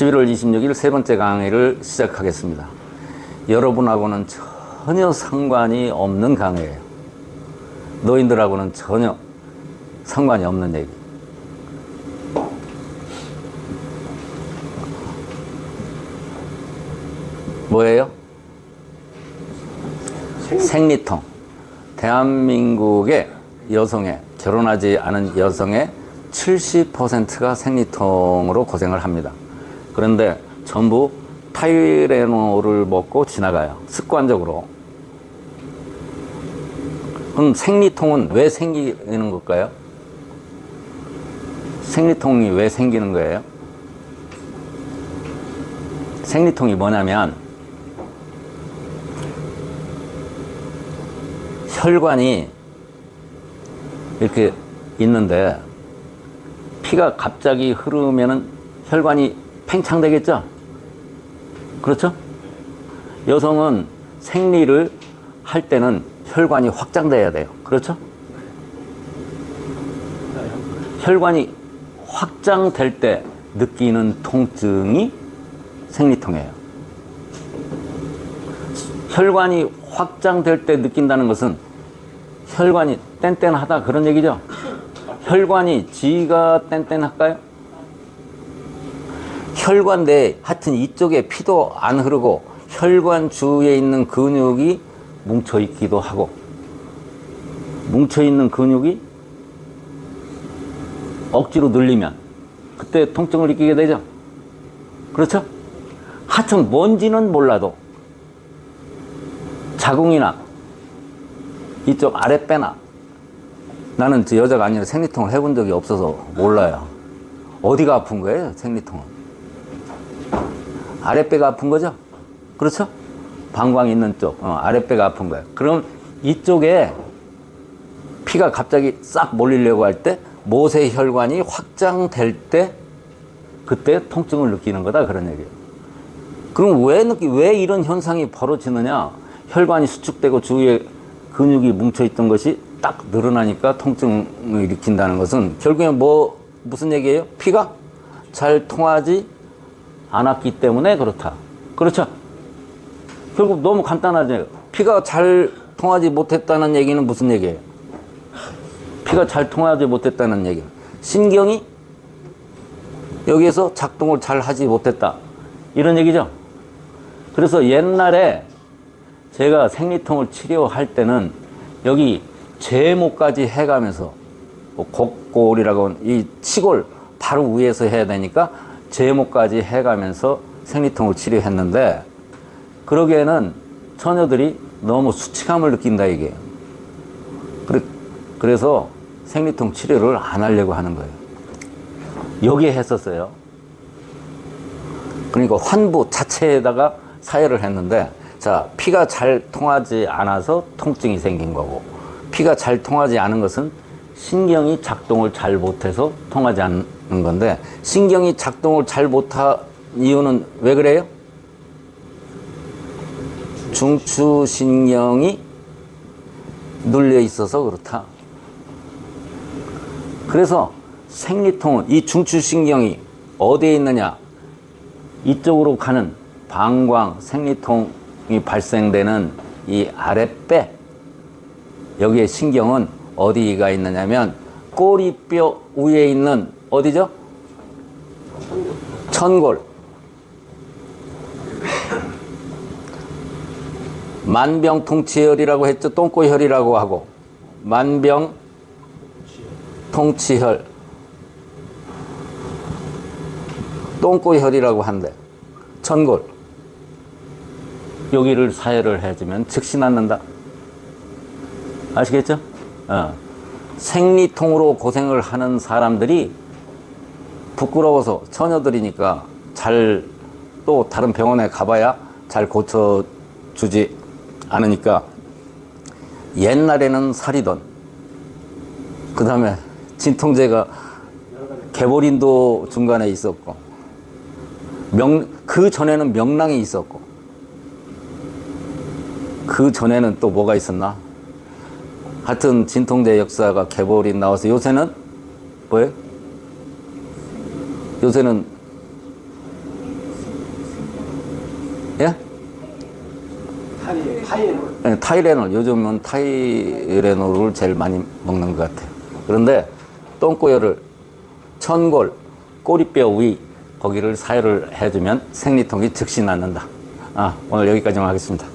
11월 26일 세 번째 강의를 시작하겠습니다. 여러분하고는 전혀 상관이 없는 강의예요. 노인들하고는 전혀 상관이 없는 얘기. 뭐예요? 생리통. 대한민국의 여성의 결혼하지 않은 여성의 70%가 생리통으로 고생을 합니다. 그런데 전부 타이레놀을 먹고 지나가요. 습관적으로. 그럼 생리통은 왜 생기는 걸까요? 생리통이 왜 생기는 거예요? 생리통이 뭐냐면 혈관이 이렇게 있는데 피가 갑자기 흐르면은 혈관이 팽창되겠죠? 그렇죠? 여성은 생리를 할 때는 혈관이 확장돼야 돼요. 그렇죠? 혈관이 확장될 때 느끼는 통증이 생리통이에요. 혈관이 확장될 때 느낀다는 것은 혈관이 뗀뗀하다 그런 얘기죠? 혈관이 지가 뗀뗀할까요? 혈관 내 하여튼 이쪽에 피도 안 흐르고 혈관 주위에 있는 근육이 뭉쳐 있기도 하고 뭉쳐 있는 근육이 억지로 늘리면 그때 통증을 느끼게 되죠. 그렇죠? 하여튼 뭔지는 몰라도 자궁이나 이쪽 아랫배나 나는 저 여자가 아니라 생리통을 해본 적이 없어서 몰라요. 어디가 아픈 거예요, 생리통은? 아랫배가 아픈 거죠? 그렇죠? 방광 있는 쪽, 어, 아랫배가 아픈 거예요. 그럼 이쪽에 피가 갑자기 싹 몰리려고 할 때 모세 혈관이 확장될 때 그때 통증을 느끼는 거다 그런 얘기예요. 그럼 왜 느끼 왜 이런 현상이 벌어지느냐? 혈관이 수축되고 주위에 근육이 뭉쳐 있던 것이 딱 늘어나니까 통증을 일으킨다는 것은 결국엔 뭐 무슨 얘기예요? 피가 잘 통하지 않았기 때문에 그렇다. 그렇죠? 결국 너무 간단하죠. 피가 잘 통하지 못했다는 얘기는 무슨 얘기예요? 피가 잘 통하지 못했다는 얘기. 신경이 여기에서 작동을 잘 하지 못했다. 이런 얘기죠. 그래서 옛날에 제가 생리통을 치료할 때는 여기 제모까지 해가면서 뭐 곡골이라고 하는 이 치골 바로 위에서 해야 되니까 제모까지 해가면서 생리통을 치료했는데 그러기에는 처녀들이 너무 수치감을 느낀다 이게. 그래, 그래서 생리통 치료를 안 하려고 하는 거예요. 여기에 했었어요. 그러니까 환부 자체에다가 사회를 했는데 자 피가 잘 통하지 않아서 통증이 생긴 거고 피가 잘 통하지 않은 것은 신경이 작동을 잘 못해서 통하지 않는 건데 신경이 작동을 잘 못한 이유는 왜 그래요? 중추신경이 눌려 있어서 그렇다. 그래서 생리통은 이 중추신경이 어디에 있느냐? 이쪽으로 가는 방광, 생리통이 발생되는 이 아랫배 여기에 신경은 어디가 있느냐면 꼬리뼈 위에 있는 어디죠? 천골. 만병통치혈이라고 했죠. 똥꼬혈이라고 하고 만병 통치혈. 똥꼬혈이라고 한대. 천골. 여기를 사혈을 해주면 즉시 낫는다. 아시겠죠? 어. 생리통으로 고생을 하는 사람들이 부끄러워서 처녀들이니까 잘 또 다른 병원에 가봐야 잘 고쳐주지 않으니까 옛날에는 살이던 그 다음에 진통제가 개보린도 중간에 있었고 명, 그 전에는 명랑이 있었고 그 전에는 또 뭐가 있었나? 하여튼 진통제 역사가 개보린 나와서 요새는 뭐예요? 요새는 예? 타이, 타이에는 예, 타이레놀 요즘은 타이레놀을 제일 많이 먹는 것 같아요. 그런데 똥꼬열을 천골, 꼬리뼈 위 거기를 사혈을 해주면 생리통이 즉시 낫는다. 아 오늘 여기까지만 하겠습니다.